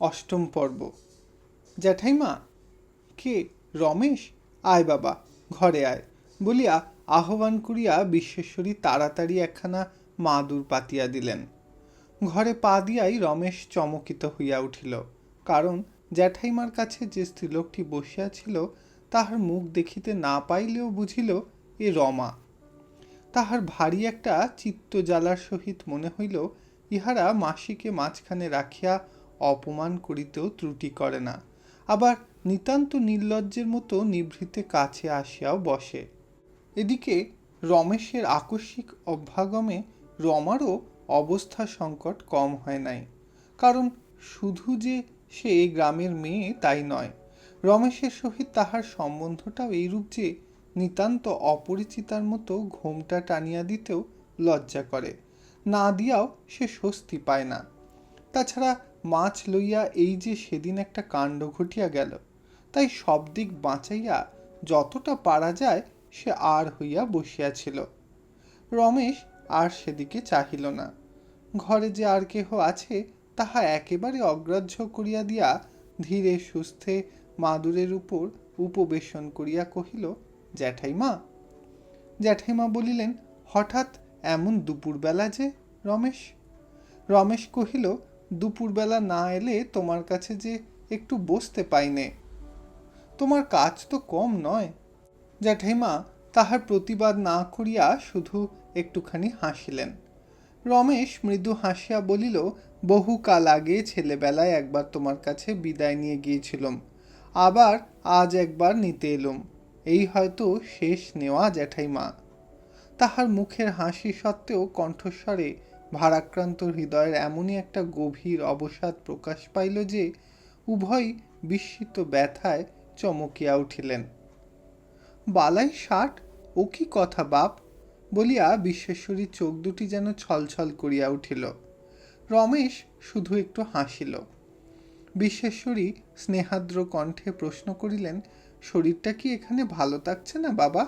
অষ্টম পর্ব। জ্যাঠাইমা, কে? রমেশ? আয় বাবা, ঘরে আয়। বলিয়া আহ্বান করিয়া বিশ্বেশ্বরী তাড়াতাড়ি একখানা মাদুর পাতিয়া দিলেন। ঘরে পা দিয়াই রমেশ চমকিত হইয়া উঠিল। কারণ জ্যাঠাইমার কাছে যে স্ত্রীলোকটি বসিয়া ছিল, তাহার মুখ দেখিতে না পাইলেও বুঝিল, এ রমা। তাহার ভারী একটা চিত্ত জ্বালার সহিত মনে হইল, ইহারা মাসিকে মাঝখানে রাখিয়া অপমান করিতেও ত্রুটি করে না। আবার নিতান্ত নির্লজ্জের মতো নিভৃতে কাছে আসিয়াও বসে। এদিকে রমেশের আকস্মিক অভ্যাগমে রমারও অবস্থা সংকট কম হয় নাই। কারণ শুধু যে সে এই গ্রামের মেয়ে তাই নয়, রমেশের সহিত তাহার সম্বন্ধটাও এইরূপ যে নিতান্ত অপরিচিতার মতো ঘোমটা টানিয়া দিতেও লজ্জা করে, না দিয়াও সে স্বস্তি পায় না। তাছাড়া মাছ লইয়া এই যে সেদিন একটা কাণ্ড ঘটিয়া গেল, তাই সব দিক বাঁচাইয়া যতটা পারা যায় সে আর হইয়া বসিয়াছিল। রমেশ আর সেদিকে চাহিল না। ঘরে যে আর কেহ আছে, তাহা একেবারে অগ্রাহ্য করিয়া দিয়া ধীরে সুস্থে মাদুরের উপর উপবেশন করিয়া কহিল, জ্যাঠাইমা জ্যাঠাইমা বলিলেন, হঠাৎ এমন দুপুরবেলা যে, রমেশ? রমেশ কহিল দুপুরবেলা না এলে তোমার কাছে যে একটু বসতে পাইনে। তোমার কাজ তো কম নয়। জ্যাঠাইমা তাহার প্রতিবাদ না করিয়া শুধু একটুখানি হাসিলেন। রমেশ মৃদু হাসিয়া বলিল বহু কাল আগে ছেলেবেলায় একবার তোমার কাছে বিদায় নিয়ে গিয়েছিলাম। আবার আজ একবার নিতে এলুম। এই হয়তো শেষ নেওয়া জ্যাঠাইমা তাহার মুখের হাসি সত্ত্বেও কণ্ঠস্বরে ভারাক্রান্ত হৃদয়ের এমনই একটা গভীর অবসাদ প্রকাশ পাইল যে উভয় বিস্মিত ব্যথায় চমকিয়া উঠিলেন। বালাই ষাট, ও কি কথা বাপ? বলিয়া বিশ্বেশ্বরীর চোখ দুটি যেন ছলছল করিয়া উঠিল। রমেশ শুধু একটু হাসিল। বিশ্বেশ্বরী স্নেহাদ্র কণ্ঠে প্রশ্ন করিলেন, শরীরটা কি এখানে ভালো থাকছে না বাবা?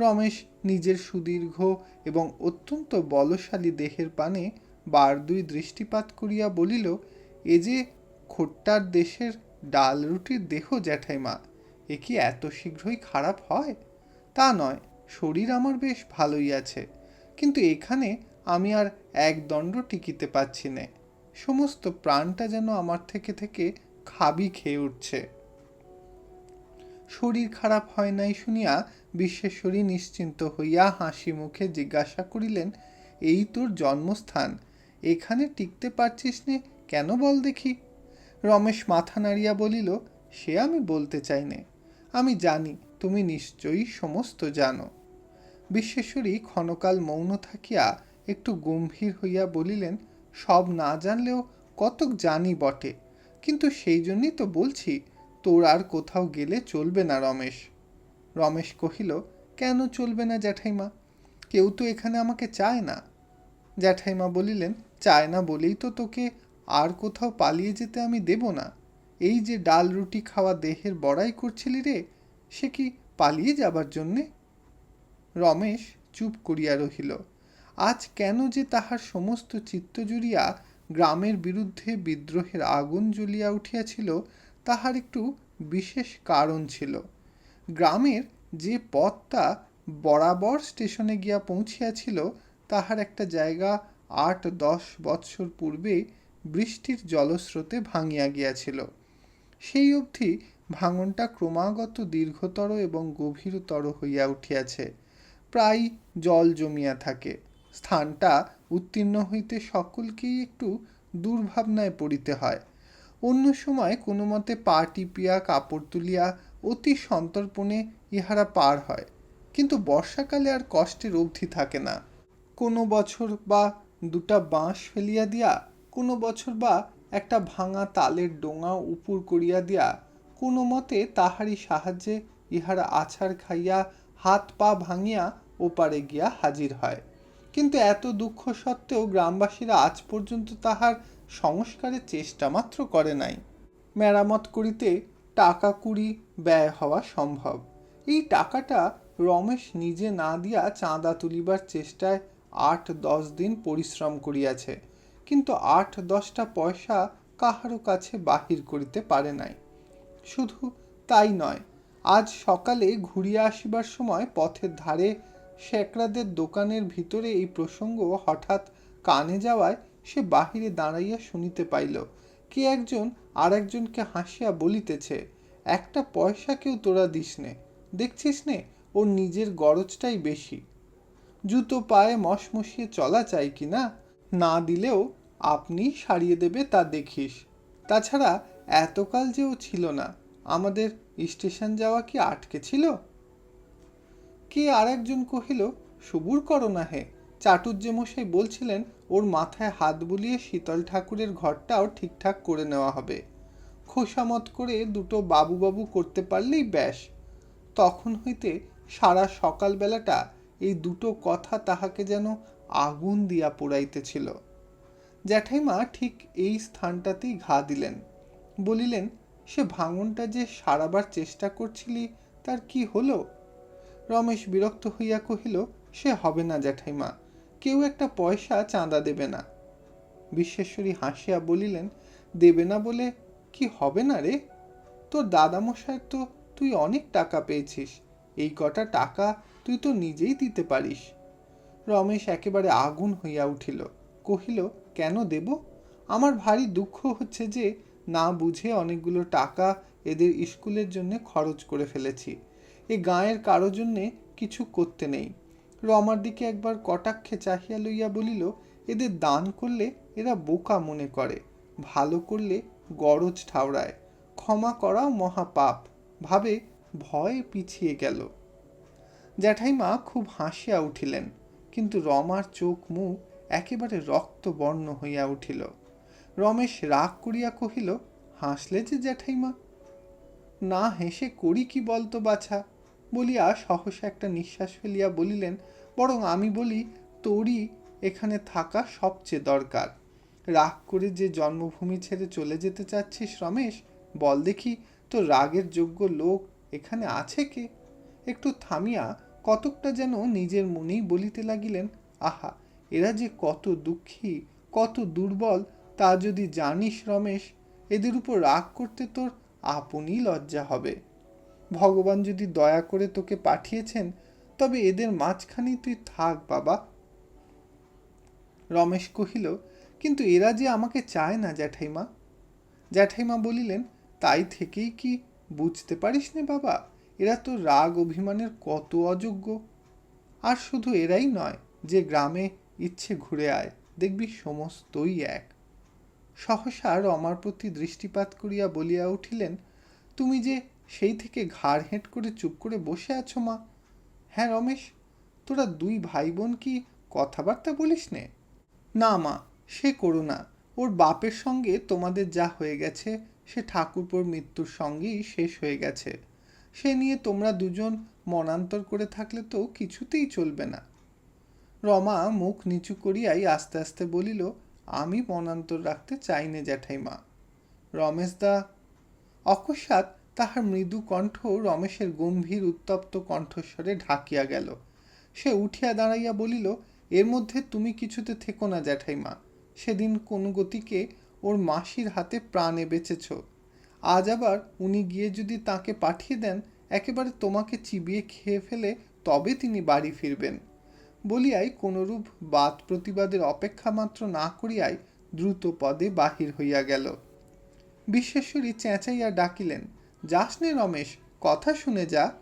রমেশ নিজের সুদীর্ঘ এবং অত্যন্ত বলশালী দেহের পানে বার দুই দৃষ্টিপাত করিয়া বলিল, এ যে খোট্টার দেশের ডাল রুটির দেহ জ্যাঠাইমা, এ কি এত শীঘ্রই খারাপ হয়? তা নয়, শরীর আমার বেশ ভালোই আছে, কিন্তু এখানে আমি আর এক দণ্ড টিকিতে পাচ্ছি নে। সমস্ত প্রাণটা যেন আমার থেকে থেকে খাবি খেয়ে উঠছে। শরীর খারাপ হয় নাই শুনিয়া বিশ্বেশ্বরী নিশ্চিন্ত হইয়া হাসি মুখে জিজ্ঞাসা করিলেন, এই তোর জন্মস্থান? এখানে টিকতে পারছিস নে, কেন বল দেখি? রমেশ মাথা নাড়িয়া বলিল, সে আমি বলতে চাই নে। আমি জানি, তুমি নিশ্চয়ই সমস্ত জানো। বিশ্বেশ্বরী ক্ষণকাল মৌন থাকিয়া একটু গম্ভীর হইয়া বলিলেন, সব না জানলেও কতক জানি বটে, কিন্তু সেই জন্যই তো বলছি তোর আর কোথাও গেলে চলবে না রমেশ। রমেশ কহিল, কেন চলবে না জ্যাঠাইমা? কেউ তো এখানে আমাকে চায় না। জ্যাঠাইমা বলিলেন, চায় না বলেই তো তোকে আর কোথাও পালিয়ে যেতে আমি দেব না। এই যে ডাল রুটি খাওয়া দেহের বড়াই করছিলি রে, সে কি পালিয়ে যাবার জন্যে? রমেশ চুপ করিয়া রহিল। আজ কেন যে তাহার সমস্ত চিত্ত জুড়িয়া গ্রামের বিরুদ্ধে বিদ্রোহের আগুন জ্বলিয়া উঠিয়াছিল তাহার একটু বিশেষ কারণ ছিল। গ্রামের যে পথটা বরাবর স্টেশনে গিয়া পৌঁছিয়াছিল, তাহার একটা জায়গা আট দশ বৎসর পূর্বে বৃষ্টির জলস্রোতে ভাঙিয়া গিয়াছিল। সেই অবধি ভাঙনটা ক্রমাগত দীর্ঘতর এবং গভীরতর হইয়া উঠিয়াছে। প্রায় জল জমিয়া থাকে। স্থানটা উত্তীর্ণ হইতে সকলকেই একটু দুর্ভাবনায় পড়িতে হয়। অন্য সময় কোনো মতে পা টিপিয়া, কাপড় তুলিয়া অতি সন্তর্পণে ইহারা পার হয়। কিন্তু বর্ষাকালে আর কষ্টের অবধি থাকে না। কোনো বছর বা দুটা বাঁশ ফেলিয়া দিয়া, কোনো বছর বা একটা ভাঙা তালের ডোঙা উপুর করিয়া দিয়া, কোনো মতে তাহারই সাহায্যে ইহারা আছাড় খাইয়া, হাত পা ভাঙিয়া ওপারে গিয়া হাজির হয়। কিন্তু এত দুঃখ সত্ত্বেও গ্রামবাসীরা আজ পর্যন্ত তাহার সংস্কারের চেষ্টা মাত্র করে নাই। মেরামত করিতে টাকা কুড়ি ব্যয় হওয়া সম্ভব। এই টাকাটা রমেশ নিজে না দিয়া চাঁদা তুলিবার চেষ্টায় আট দশ দিন পরিশ্রম করিয়াছে, কিন্তু আট দশটা পয়সা কাহারও কাছে বাহির করিতে পারে নাই। শুধু তাই নয়, আজ সকালে ঘুরিয়া আসিবার সময় পথের ধারে শেকড়াদের দোকানের ভিতরে এই প্রসঙ্গ হঠাৎ কানে যাওয়ায় সে বাহিরে দাঁড়াইয়া শুনিতে পাইল, কে একজন আর একজনকে হাসিয়া বলিতেছে, একটা পয়সা কেউ তোরা দিস নে, দেখছিস নে, ওর নিজের গরজটাই বেশি। জুতো পায়ে মশমশিয়ে চলা চাই কি না না দিলেও আপনি সারিয়ে দেবে তা দেখিস। তাছাড়া এতকাল যে ও ছিল না, আমাদের স্টেশন যাওয়া কি আটকে ছিল? কে আর একজন কহিল, সবুর করো না হে চাটুর্যে মশাই বলছিলেন, ওর মাথায় হাত বুলিয়ে শীতল ঠাকুরের ঘরটাও ঠিকঠাক করে নেওয়া হবে। খোসামত করে দুটো বাবু বাবু করতে পারলেই ব্যাস। তখন হইতে সারা সকালবেলাটা এই দুটো কথা তাহাকে যেন আগুন দিয়া পোড়াইতেছিল। জ্যাঠাইমা ঠিক এই স্থানটাতেই ঘা দিলেন। বলিলেন, সে ভাঙনটা যে সারাবার চেষ্টা করছিলি, তার কি হলো? রমেশ বিরক্ত হইয়া কহিল, সে হবে না জ্যাঠাইমা। কেউ একটা পয়সা চাঁদা দেবে না। বিশ্বেশ্বরী হাসিয়া বলিলেন, দেবে না বলে কি হবে না রে? তোর দাদামশাইয়ের তো তুই অনেক টাকা পেয়েছিস, এই কটা টাকা তুই তো নিজেই দিতে পারিস। রমেশ একেবারে আগুন হইয়া উঠিল, কহিল, কেন দেব? আমার ভারী দুঃখ হচ্ছে যে না বুঝে অনেকগুলো টাকা এদের স্কুলের জন্য খরচ করে ফেলেছি। এ গাঁয়ের কারও জন্যে কিছু করতে নেই। রমার দিকে একবার কটাক্ষে চাহিয়া লইয়া বলিল, এদের দান করলে এরা বোকা মনে করে। ভালো করলে গরজ ঠাউরায় ক্ষমা করাও মহাপাপ। ভাবে ভয়ে পিছিয়ে গেল। জ্যাঠাইমা খুব হাসিয়া উঠিলেন, কিন্তু রমার চোখ মুখ একেবারে রক্তবর্ণ হইয়া উঠিল। রমেশ রাগ করিয়া কহিল, হাসলে যে জ্যাঠাইমা? না, হেসে করি কি বলতো বাছা? বলিয়া সহসা একটা নিঃশ্বাস ফেলিয়া বলিলেন, বরং আমি বলি, তোরই এখানে থাকা সবচেয়ে দরকার। রাগ করে যে জন্মভূমি ছেড়ে চলে যেতে চাচ্ছিস রমেশ, বল দেখি তো রাগের যোগ্য লোক এখানে আছে কে? একটু থামিয়া কতকটা যেন নিজের মনেই বলিতে লাগিলেন, আহা, এরা যে কত দুঃখী, কত দুর্বল, তা যদি জানিস রমেশ, এদের উপর রাগ করতে তোর আপনই লজ্জা হবে। ভগবান যদি দয়া করে তোকে পাঠিয়েছেন, তবে এদের মাঝখানেই তুই থাক, বাবা। রমেশ কহিল, কিন্তু এরা যে আমাকে চায় না, জ্যাঠাইমা? জ্যাঠাইমা বলিলেন, তাই থেকেই কি বুঝতে পারিস নে, বাবা? এরা তো রাগ অভিমানের কত অযোগ্য। আর শুধু এরাই নয়, যে গ্রামে ইচ্ছে ঘুরে আয়, দেখবি সমস্তই এক। সহসা রমার প্রতি দৃষ্টিপাত করিয়া বলিয়া উঠিলেন, তুমি যে সেই থেকে ঘাড় হেঁট করে চুপ করে বসে আছো মা। হ্যাঁ রমেশ, তোরা দুই ভাই বোন কি কথাবার্তা বলিস নে? না মা, সে করো না। ওর বাপের সঙ্গে তোমাদের যা হয়ে গেছে, সে ঠাকুরপোর মৃত্যুর সঙ্গেই শেষ হয়ে গেছে। সে নিয়ে তোমরা দুজন মনান্তর করে থাকলে তো কিছুতেই চলবে না। রমা মুখ নিচু করিয়াই আস্তে আস্তে বলিল, আমি মনান্তর রাখতে চাই নে জ্যাঠাইমা। রমেশ দা অকস্মাৎ তাহার মৃদু কণ্ঠ রমেশের গম্ভীর উত্তপ্ত কণ্ঠস্বরে ঢাকিয়া গেল। সে উঠিয়া দাঁড়াইয়া বলিল, এর মধ্যে তুমি কিছুতে থেকো না জ্যাঠাইমা। সেদিন কোন গতিকে ওর মাসির হাতে প্রাণে বেঁচেছ। আজ আবার উনি গিয়ে যদি তাকে পাঠিয়ে দেন, একেবারে তোমাকে চিবিয়ে খেয়ে ফেলে তবে তিনি বাড়ি ফিরবেন বলিয়াই কোনরূপ বাদ প্রতিবাদের অপেক্ষা মাত্র না করিয়াই দ্রুত পদে বাহির হইয়া গেল। বিশ্বেশ্বরী চেঁচাইয়া ডাকিলেন যাস নে রমেশ, কথা শুনে যা।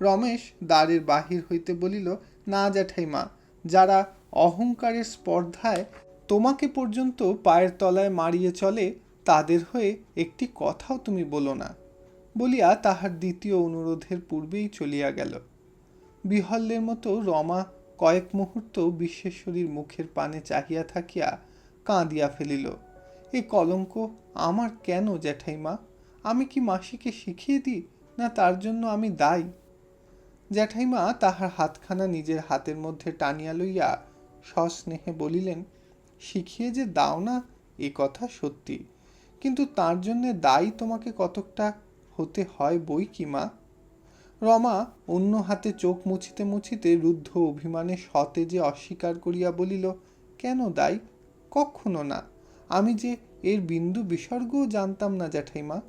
রমেশ দ্বারের বাহির হইতে বলিল, না জ্যাঠাইমা, যারা অহংকারের স্পর্ধায় তোমাকে পর্যন্ত পায়ের তলায় মারিয়ে চলে, তাদের হয়ে একটি কথাও তুমি বলো না। বলিয়া তাহার দ্বিতীয় অনুরোধের পূর্বেই চলিয়া গেল। বিহল্যের মতো রমা কয়েক মুহূর্ত বিশ্বেশ্বরীর মুখের পানে চাহিয়া থাকিয়া কাঁদিয়া ফেলিল, এ কলঙ্ক আমার কেন জ্যাঠাইমা? আমি কি মাসিকে শিখিয়ে দিই, না তার জন্য আমি দায়ী? জ্যাঠাইমা তাহার হাতখানা নিজের হাতের মধ্যে টানিয়া লইয়া সস্নেহে বলিলেন, শিখিয়ে যে দাও না, এ কথা সত্যি। কিন্তু তার জন্যে দায়ী তোমাকে কতকটা হতে হয় বই কি, মা? রমা অন্য হাতে চোখ মুছিতে মুছিতে রুদ্ধ অভিমানে সতেজে অস্বীকার করিয়া বলিল, কেন দায়ী? কখনো না। আমি যে এর বিন্দু বিসর্গও জানতাম না, জ্যাঠাইমা।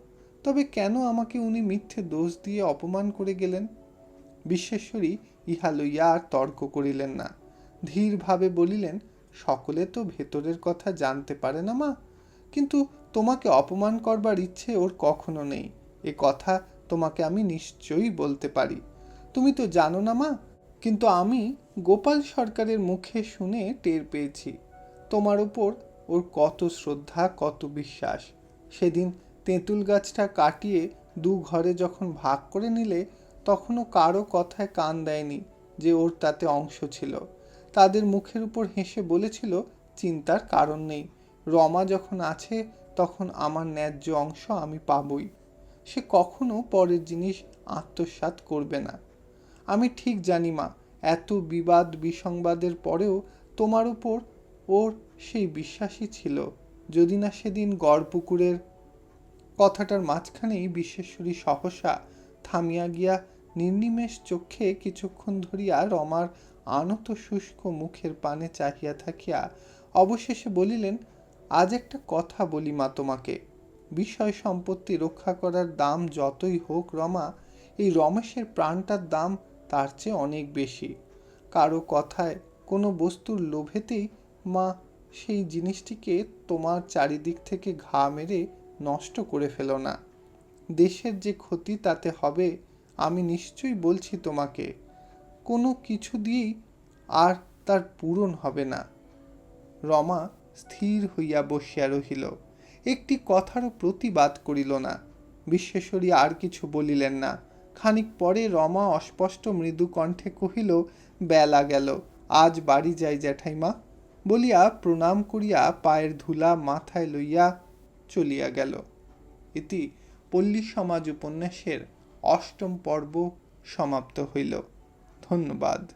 তবে কেন আমাকে উনি মিথ্যে দোষ দিয়ে অপমান করে গেলেন? বিশ্বেশ্বরী ইহা লইয়া আর তর্ক করিলেন না। ধীরভাবে বলিলেন, সকলে তো ভেতরের কথা জানতে পারে না মা। কিন্তু তোমাকে অপমান করবার ইচ্ছে ওর কখনো নেই। এ কথা তোমাকে আমি নিশ্চয়ই বলতে পারি। তুমি তো জানো না মা, কিন্তু আমি গোপাল সরকারের মুখে শুনে টের পেয়েছি। তোমার উপর ওর কত শ্রদ্ধা, কত বিশ্বাস। সেদিন তেঁতুল গাছটা কাটিয়ে দু ঘরে যখন ভাগ করে নিলে, তখনও কারও কথায় কান দেয়নি যে ওর তাতে অংশ ছিল। তাদের মুখের উপর হেসে বলেছিল, চিন্তার কারণ নেই। রমা যখন আছে, তখন আমার ন্যায্য অংশ আমি পাবই। সে কখনো পরের জিনিস আত্মসাৎ করবে না। আমি ঠিক জানি মা, এত বিবাদ বিসংবাদের পরেও তোমার উপর ওর সেই বিশ্বাসই ছিল। যদি না সেদিন গড়পুকুরের কথাটার মাঝখানেই বিশ্বেশ্বরী সহসা থামিয়া গিয়া নির্নিমেষ চক্ষে কিছুক্ষণ ধরিয়া রমার আনত শুষ্ক মুখের পানে চাহিয়া থাকিয়া অবশেষে বলিলেন, আজ একটা কথা বলি মা তোমাকে। বিষয় সম্পত্তি রক্ষা করার দাম যতই হোক রমা, এই রমেশের প্রাণটার দাম তার চেয়ে অনেক বেশি। কারও কথায় কোনো বস্তুর লোভেতেই মা সেই জিনিসটিকে তোমার চারিদিক থেকে ঘা মেরে নষ্ট করে ফেলো না। দেশের যে ক্ষতি তাতে হবে, আমি নিশ্চয়ই বলছি তোমাকে। কোনো কিছু দিয়েই আর তার পূরণ হবে না। রমা স্থির হইয়া বসিয়া রহিল। একটি কথারও প্রতিবাদ করিল না। বিশ্বেশ্বরী আর কিছু বলিলেন না। খানিক পরে রমা অস্পষ্ট মৃদু কণ্ঠে কহিল, বেলা গেল, আজ বাড়ি যাই জ্যাঠাইমা। বলিয়া প্রণাম করিয়া পায়ের ধুলা মাথায় লইয়া চলিয়া গেল। ইতি পল্লী সমাজ উপন্যাসের অষ্টম পর্ব সমাপ্ত হইল। ধন্যবাদ।